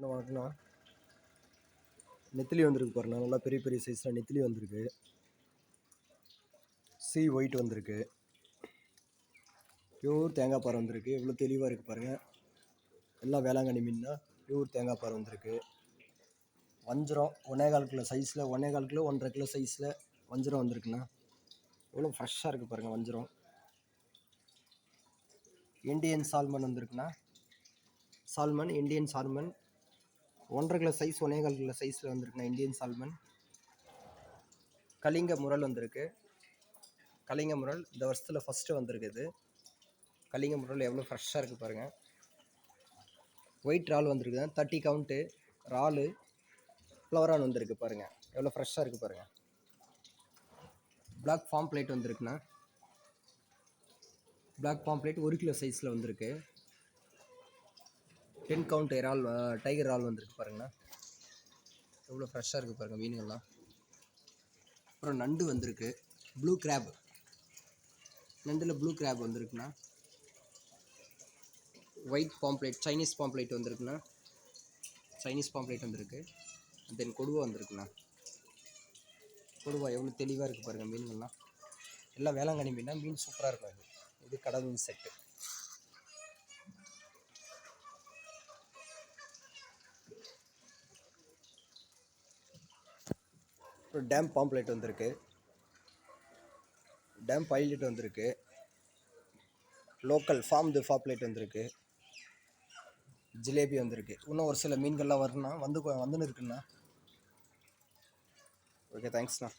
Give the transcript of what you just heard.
என்ன வணக்கம்ண்ணா? நெத்திலி வந்திருக்கு பாருண்ணா. நல்லா பெரிய பெரிய சைஸில் நெத்திலி வந்திருக்கு. சி ஒயிட் வந்திருக்கு. பியூர் தேங்காய் பாறை வந்திருக்கு. எவ்வளோ தெளிவாக இருக்குது பாருங்கள் எல்லாம் வேளாங்கண்ணி மீன் பியூர் தேங்காய் பாறை வந்திருக்கு. வஞ்சிரம் ஒன்றே கால் கிலோ சைஸில் ஒன்றே கால் கிலோ ஒன்றரை கிலோ சைஸில் வஞ்சிரம் வந்திருக்குண்ணா. எவ்வளோ ஃப்ரெஷ்ஷாக இருக்குது பாருங்கள் வஞ்சிரம். இண்டியன் சால்மன் வந்திருக்குண்ணா. சால்மன் இந்தியன் சால்மன் ஒன்றரை கிலோ சைஸ் ஒன்றே கால் கிலோ சைஸில் வந்திருக்குண்ணா இந்தியன் சால்மன் கலிங்க முரல் வந்திருக்கு. கலிங்க முரல் இந்த வருஷத்தில் ஃபஸ்ட்டு வந்திருக்கு இது கலிங்க முரல் எவ்வளோ ஃப்ரெஷ்ஷாக இருக்குது பாருங்கள் ஒயிட் இறால் வந்திருக்கு தேர்ட்டி கவுண்ட்டு இறாலு ஃப்ளவரான் வந்திருக்கு பாருங்கள் எவ்வளோ ஃப்ரெஷ்ஷாக இருக்குது பாருங்கள் பிளாக் ஃபார்ம் பிளேட் வந்திருக்குண்ணா. பிளாக் பாம்ப்ளேட் ஒரு கிலோ சைஸில் வந்திருக்கு. டென் கவுண்ட் இறால் டைகர் இறால் வந்திருக்கு பாருங்கண்ணா. எவ்வளோ ஃப்ரெஷ்ஷாக இருக்குது பாருங்கள் மீனுங்கள்லாம் அப்புறம் நண்டு வந்திருக்கு. ப்ளூ கிராப் நண்டில் ப்ளூ கிராப் வந்திருக்குண்ணா. ஒயிட் பாம்ப்ளேட் சைனீஸ் பாம்ப்ளேட் வந்திருக்குண்ணா. சைனீஸ் பாம்ப்ளேட் வந்திருக்கு. தென் கொடுவா வந்திருக்குண்ணா. கொடுவா எவ்வளோ தெளிவாக இருக்குது பாருங்கள் மீன்கள்லாம். எல்லாம் வேளாங்கண்ணி மீன்னா மீன் சூப்பராக இருக்கும் இது இது கடல் மீன் செட்டு அப்புறம் டேம் பாம்ப்ளேட் வந்திருக்கு. டேம் பைலட் வந்திருக்கு. லோக்கல் ஃபார்ம் து பாப்லேட் வந்திருக்கு. ஜிலேபி வந்திருக்கு. இன்னும் ஒரு சில மீன்கள்லாம் வரணும் வந்து வந்துன்னு இருக்குண்ணா. ஓகே தேங்க்ஸ்ண்ணா